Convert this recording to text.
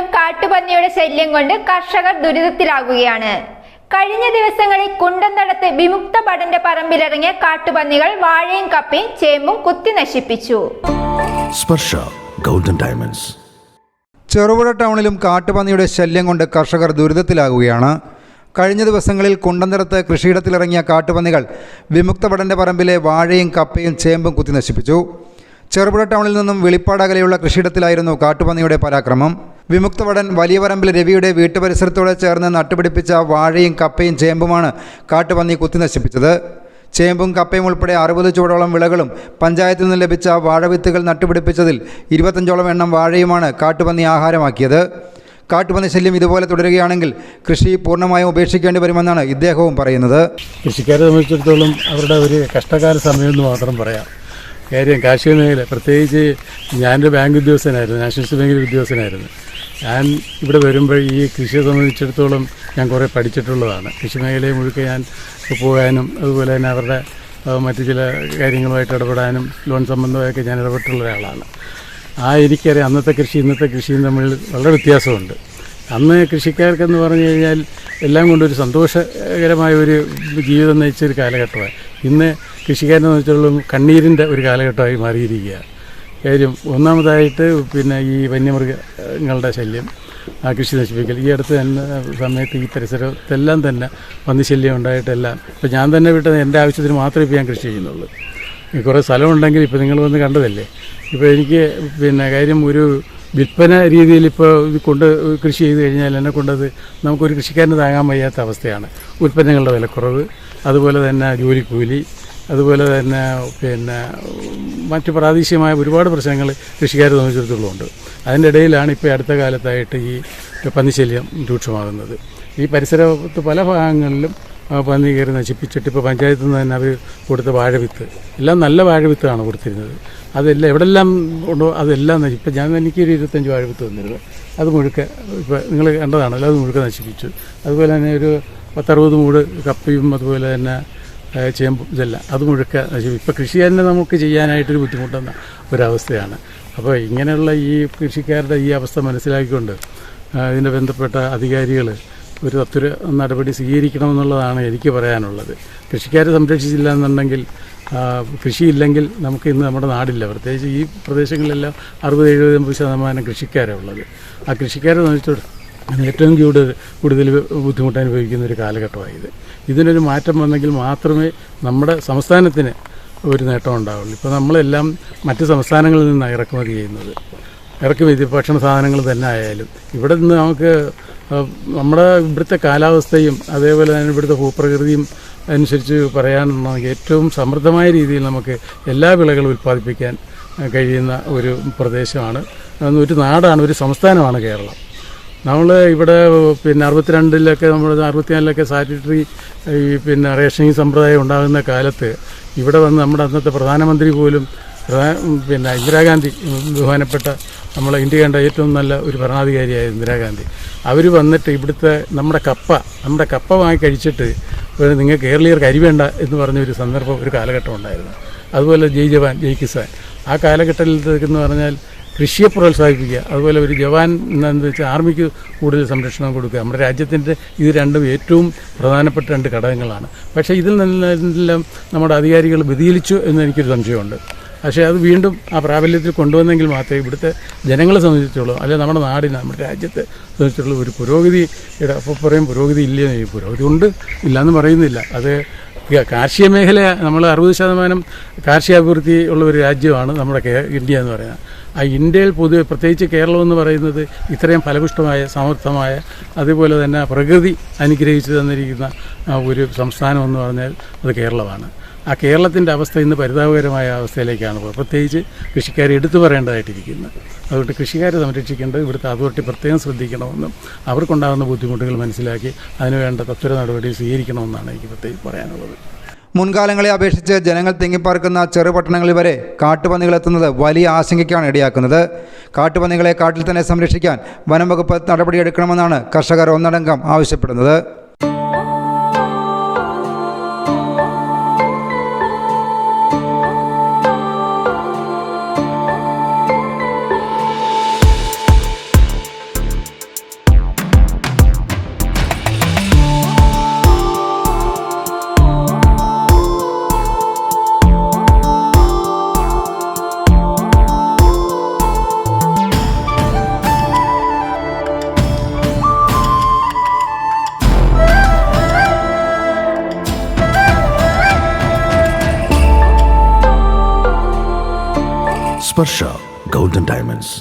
ടൗണിലും കാട്ടുപന്നിയുടെ ശല്യം കൊണ്ട് കർഷകർ ദുരിതത്തിലാകുകയാണ്. കഴിഞ്ഞ ദിവസങ്ങളിൽ കുണ്ടന്തടത്ത് വിമുക്ത ഭടന്റെ പറമ്പിലിറങ്ങിയ കാട്ടുപന്നികൾ വാഴയും കപ്പയും ചേമ്പും കുത്തി നശിപ്പിച്ചു. Sparsha golden diamonds. ചെറുപുഴ ടൗണിലും കാട്ടുപന്നിയുടെ ശല്യം കൊണ്ട് കർഷകർ ദുരിതത്തിലാകുകയാണ്. കഴിഞ്ഞ ദിവസങ്ങളിൽ കുണ്ടന്തരത്ത് കൃഷിയിടത്തിലിറങ്ങിയ കാട്ടുപന്നികൾ വിമുക്ത ഭടന്റെ പറമ്പിലെ വാഴയും കപ്പയും ചേമ്പും കുത്തി നശിപ്പിച്ചു. ചെറുപുഴ ടൗണിൽ നിന്നും വെളിപ്പാടകലെയുള്ള കൃഷിയിടത്തിലായിരുന്നു കാട്ടുപന്നിയുടെ പരാക്രമം. വിമുക്ത വലിയവരമ്പിൽ വലിയ രവിയുടെ വീട്ടുപരിസരത്തോടെ ചേർന്ന് നട്ടുപിടിപ്പിച്ച വാഴയും കപ്പയും ചേമ്പുമാണ് കാട്ടുപന്നി കുത്തി നശിപ്പിച്ചത്. ചേമ്പും കപ്പയും ഉൾപ്പെടെ അറുപത് ചൂടോളം വിളകളും പഞ്ചായത്തിൽ നിന്ന് ലഭിച്ച വാഴവിത്തുകൾ നട്ടുപിടിപ്പിച്ചതിൽ ഇരുപത്തഞ്ചോളം എണ്ണം വാഴയുമാണ് കാട്ടുപന്നി ആഹാരമാക്കിയത്. കാട്ടുപന്നി ശല്യം ഇതുപോലെ തുടരുകയാണെങ്കിൽ കൃഷി പൂർണമായും ഉപേക്ഷിക്കേണ്ടി വരുമെന്നാണ് ഇദ്ദേഹവും പറയുന്നത്. കൃഷിക്കാരെ സംബന്ധിച്ചിടത്തോളം അവരുടെ ഒരു കഷ്ടകാല സമയം എന്ന് മാത്രം പറയാം. കാര്യം കാർഷിക മേഖല പ്രത്യേകിച്ച് ഞാനൊരു ബാങ്ക് ഉദ്യോഗസ്ഥനായിരുന്നു നാഷണൽ ബാങ്കിൽ ഉദ്യോഗസ്ഥനായിരുന്നു. ഞാൻ ഇവിടെ വരുമ്പോൾ ഈ കൃഷിയെ സംബന്ധിച്ചിടത്തോളം ഞാൻ കുറേ പഠിച്ചിട്ടുള്ളതാണ്. കൃഷി മേഖലയെ മുഴുക്കെ ഞാൻ പോകാനും അതുപോലെ തന്നെ അവരുടെ മറ്റു ചില കാര്യങ്ങളുമായിട്ട് ഇടപെടാനും ലോൺ സംബന്ധമായൊക്കെ ഞാൻ ഇടപെട്ടുള്ള ഒരാളാണ്. ആ എനിക്കറിയാം അന്നത്തെ കൃഷി ഇന്നത്തെ കൃഷിയും തമ്മിൽ വളരെ വ്യത്യാസമുണ്ട്. അന്ന് കൃഷിക്കാർക്കെന്ന് പറഞ്ഞു കഴിഞ്ഞാൽ എല്ലാം കൊണ്ടൊരു സന്തോഷകരമായ ഒരു ജീവിതം നയിച്ച ഒരു കാലഘട്ടമാണ് ഇന്ന് കൃഷിക്കാരനെ സംബന്ധിച്ചിടത്തോളം കണ്ണീരിന്റെ ഒരു കാലഘട്ടമായി മാറിയിരിക്കുകയാണ്. കാര്യം ഒന്നാമതായിട്ട് പിന്നെ ഈ വന്യമൃഗങ്ങളുടെ ശല്യം കൃഷി നശിപ്പിക്കൽ. ഈ അടുത്ത് തന്നെ സമയത്ത് ഈ പരിസരത്തെല്ലാം തന്നെ പന്നിശല്യം ഉണ്ടായിട്ടെല്ലാം. ഇപ്പോൾ ഞാൻ തന്നെ വിട്ടത് എന്റെ ആവശ്യത്തിന് മാത്രമേ ഇപ്പോൾ ഞാൻ കൃഷി ചെയ്യുന്നുള്ളൂ. കുറേ സ്ഥലമുണ്ടെങ്കിൽ ഇപ്പോൾ നിങ്ങൾ വന്ന് കണ്ടതല്ലേ? ഇപ്പോൾ എനിക്ക് പിന്നെ കാര്യം ഒരു വിൽപ്പന രീതിയിൽ ഇപ്പോൾ കൊണ്ട് കൃഷി ചെയ്ത് കഴിഞ്ഞാൽ എന്നെ കൊണ്ടത് നമുക്കൊരു കൃഷിക്കാരന് താങ്ങാൻ വയ്യാത്ത അവസ്ഥയാണ്. ഉൽപ്പന്നങ്ങളുടെ വിലക്കുറവ് അതുപോലെ തന്നെ ജോലിക്കൂലി അതുപോലെ തന്നെ പിന്നെ മറ്റ് പ്രാദേശികമായ ഒരുപാട് പ്രശ്നങ്ങൾ കൃഷിക്കാരെ സംബന്ധിച്ചിടത്തോളമുണ്ട്. അതിന്റെ ഇടയിലാണ് ഇപ്പോൾ അടുത്ത കാലത്തായിട്ട് ഈ പന്നിശല്യം രൂക്ഷമാകുന്നത്. ഈ പരിസരത്ത് പല ഭാഗങ്ങളിലും പന്നി കയറി നശിപ്പിച്ചിട്ട് ഇപ്പോൾ പഞ്ചായത്തിൽ നിന്ന് തന്നെ അവർ കൊടുത്ത വാഴവിത്ത് എല്ലാം നല്ല വാഴവിത്താണ് കൊടുത്തിരുന്നത്. അതെല്ലാം എവിടെല്ലാം ഉണ്ടോ അതെല്ലാം ഇപ്പം ഞാൻ എനിക്കൊരു ഇരുപത്തഞ്ച് വാഴവിത്ത് തന്നിരുന്നു. അത് മുഴുക്കെ ഇപ്പോൾ നിങ്ങൾ കണ്ടതാണല്ലോ അത് മുഴുക്കെ നശിപ്പിച്ചു. അതുപോലെ തന്നെ ഒരു പത്തറുപത് മൂട് കപ്പയും അതുപോലെ തന്നെ ചേമ്പും ഇതെല്ലാം. അത് മുഴുക്ക ഇപ്പോൾ കൃഷി തന്നെ നമുക്ക് ചെയ്യാനായിട്ടൊരു ബുദ്ധിമുട്ടുന്ന ഒരവസ്ഥയാണ്. അപ്പോൾ ഇങ്ങനെയുള്ള ഈ കൃഷിക്കാരുടെ ഈ അവസ്ഥ മനസ്സിലാക്കിക്കൊണ്ട് ഇതിന്റെ ബന്ധപ്പെട്ട അധികാരികൾ ഒരു തത്വര നടപടി സ്വീകരിക്കണമെന്നുള്ളതാണ് എനിക്ക് പറയാനുള്ളത്. കൃഷിക്കാരെ സംരക്ഷിച്ചില്ല എന്നുണ്ടെങ്കിൽ കൃഷിയില്ലെങ്കിൽ നമുക്ക് ഇന്ന് നമ്മുടെ നാടില്ല. പ്രത്യേകിച്ച് ഈ പ്രദേശങ്ങളിലെല്ലാം അറുപത് എഴുപത് എൺപത് ശതമാനം കൃഷിക്കാരാണ് ഉള്ളത്. ആ കൃഷിക്കാരെ സംബന്ധിച്ചിടത്തോളം ഏറ്റവും കൂടുതൽ കൂടുതൽ ബുദ്ധിമുട്ട് അനുഭവിക്കുന്ന ഒരു കാലഘട്ടമായത്. ഇതിനൊരു മാറ്റം വന്നെങ്കിൽ മാത്രമേ നമ്മുടെ സംസ്ഥാനത്തിന് ഒരു നേട്ടം ഉണ്ടാവുള്ളൂ. ഇപ്പോൾ നമ്മളെല്ലാം മറ്റ് സംസ്ഥാനങ്ങളിൽ നിന്നാണ് ഇറക്കുമതി ചെയ്യുന്നത്. ഇറക്കുമതി ഭക്ഷണ സാധനങ്ങൾ തന്നെ ആയാലും. ഇവിടെ നിന്ന് നമുക്ക് നമ്മുടെ ഇവിടുത്തെ കാലാവസ്ഥയും അതേപോലെ തന്നെ ഇവിടുത്തെ ഭൂപ്രകൃതിയും അനുസരിച്ച് പറയാനുണ്ടെങ്കിൽ ഏറ്റവും സമൃദ്ധമായ രീതിയിൽ നമുക്ക് എല്ലാ വിളകളും ഉൽപ്പാദിപ്പിക്കാൻ കഴിയുന്ന ഒരു പ്രദേശമാണ്. ഒരു നാടാണ് ഒരു സംസ്ഥാനമാണ് കേരളം. നമ്മൾ ഇവിടെ പിന്നെ അറുപത്തിരണ്ടിലൊക്കെ നമ്മൾ അറുപത്തിനാലിലൊക്കെ സാനിറ്ററി ഈ പിന്നെ റേഷനിങ് സമ്പ്രദായം ഉണ്ടാകുന്ന കാലത്ത് ഇവിടെ വന്ന് നമ്മുടെ അന്നത്തെ പ്രധാനമന്ത്രി പോലും പിന്നെ ഇന്ദിരാഗാന്ധി ബഹുമാനപ്പെട്ട നമ്മളെ ഇന്ത്യ കണ്ട ഏറ്റവും നല്ല ഒരു ഭരണാധികാരിയായ ഇന്ദിരാഗാന്ധി. അവർ വന്നിട്ട് ഇവിടുത്തെ നമ്മുടെ കപ്പ നമ്മുടെ കപ്പ വാങ്ങി കഴിച്ചിട്ട് ഒരു നിങ്ങൾ കേരളീയർക്ക് അരി വേണ്ട എന്ന് പറഞ്ഞൊരു സന്ദർഭം ഒരു കാലഘട്ടം ഉണ്ടായിരുന്നു. അതുപോലെ ജയ് ജവാൻ ജയ് കിസാൻ. ആ കാലഘട്ടത്തിലേക്ക് പറഞ്ഞാൽ കൃഷിയെ പ്രോത്സാഹിപ്പിക്കുക. അതുപോലെ ഒരു ജവാൻ എന്താണെന്ന് വെച്ചാൽ ആർമിക്ക് കൂടുതൽ സംരക്ഷണം കൊടുക്കുക. നമ്മുടെ രാജ്യത്തിന്റെ ഇത് രണ്ടും ഏറ്റവും പ്രധാനപ്പെട്ട രണ്ട് ഘടകങ്ങളാണ്. പക്ഷേ ഇതിൽ നിന്നെല്ലാം നമ്മുടെ അധികാരികൾ വ്യതിചലിച്ചു എന്ന് എനിക്കൊരു സംശയമുണ്ട്. പക്ഷേ അത് വീണ്ടും ആ പ്രാബല്യത്തിൽ കൊണ്ടുവന്നെങ്കിൽ മാത്രമേ ഇവിടുത്തെ ജനങ്ങളെ സംബന്ധിച്ചുള്ളൂ അല്ലെങ്കിൽ നമ്മുടെ നാടിന് നമ്മുടെ രാജ്യത്തെ സംബന്ധിച്ചുള്ള ഒരു പുരോഗതിയുടെ അപ്പോൾ പറയും പുരോഗതി ഇല്ല പുരോഗതി ഉണ്ട് ഇല്ലയെന്ന് പറയുന്നില്ല. അത് കാർഷിക മേഖല നമ്മൾ അറുപത് ശതമാനം കാർഷികാഭിവൃദ്ധി ഉള്ള ഒരു രാജ്യമാണ് നമ്മുടെ ഇന്ത്യ എന്ന് പറയുന്നത്. ആ ഇന്ത്യയിൽ പൊതുവെ പ്രത്യേകിച്ച് കേരളം എന്ന് പറയുന്നത് ഇത്രയും ഫലപുഷ്ടമായ സമർത്ഥമായ അതുപോലെ തന്നെ പ്രകൃതി അനുഗ്രഹിച്ചു തന്നിരിക്കുന്ന ഒരു സംസ്ഥാനം എന്ന് പറഞ്ഞാൽ അത് കേരളമാണ്. ആ കേരളത്തിന്റെ അവസ്ഥ ഇന്ന് പരിതാപകരമായ അവസ്ഥയിലേക്കാണ് പോകുന്നത് പ്രത്യേകിച്ച് കൃഷിക്കാരെ എടുത്തു പറയേണ്ടതായിട്ടിരിക്കുന്നത് അതുകൊണ്ട് കൃഷിക്കാരെ സംരക്ഷിക്കേണ്ടത് ഇവിടുത്തെ അതോറിറ്റി പ്രത്യേകം ശ്രദ്ധിക്കണമെന്നും അവർക്കുണ്ടാകുന്ന ബുദ്ധിമുട്ടുകൾ മനസ്സിലാക്കി അതിനുവേണ്ട തത്വര നടപടി സ്വീകരിക്കണമെന്നാണ് എനിക്ക് പ്രത്യേകിച്ച് പറയാനുള്ളത്. മുൻകാലങ്ങളെ അപേക്ഷിച്ച് ജനങ്ങൾ തിങ്ങിപ്പാർക്കുന്ന ചെറുപട്ടണങ്ങളിൽ വരെ കാട്ടുപന്നികൾ എത്തുന്നത് വലിയ ആശങ്കയ്ക്കാണ് ഇടയാക്കുന്നത്. കാട്ടുപന്നികളെ കാട്ടിൽ തന്നെ സംരക്ഷിക്കാൻ വനം വകുപ്പ് നടപടിയെടുക്കണമെന്നാണ് കർഷകർ ഒന്നടങ്കം ആവശ്യപ്പെടുന്നത്. സ്പർശ ഗോൾഡൻ ഡയമണ്ട്സ്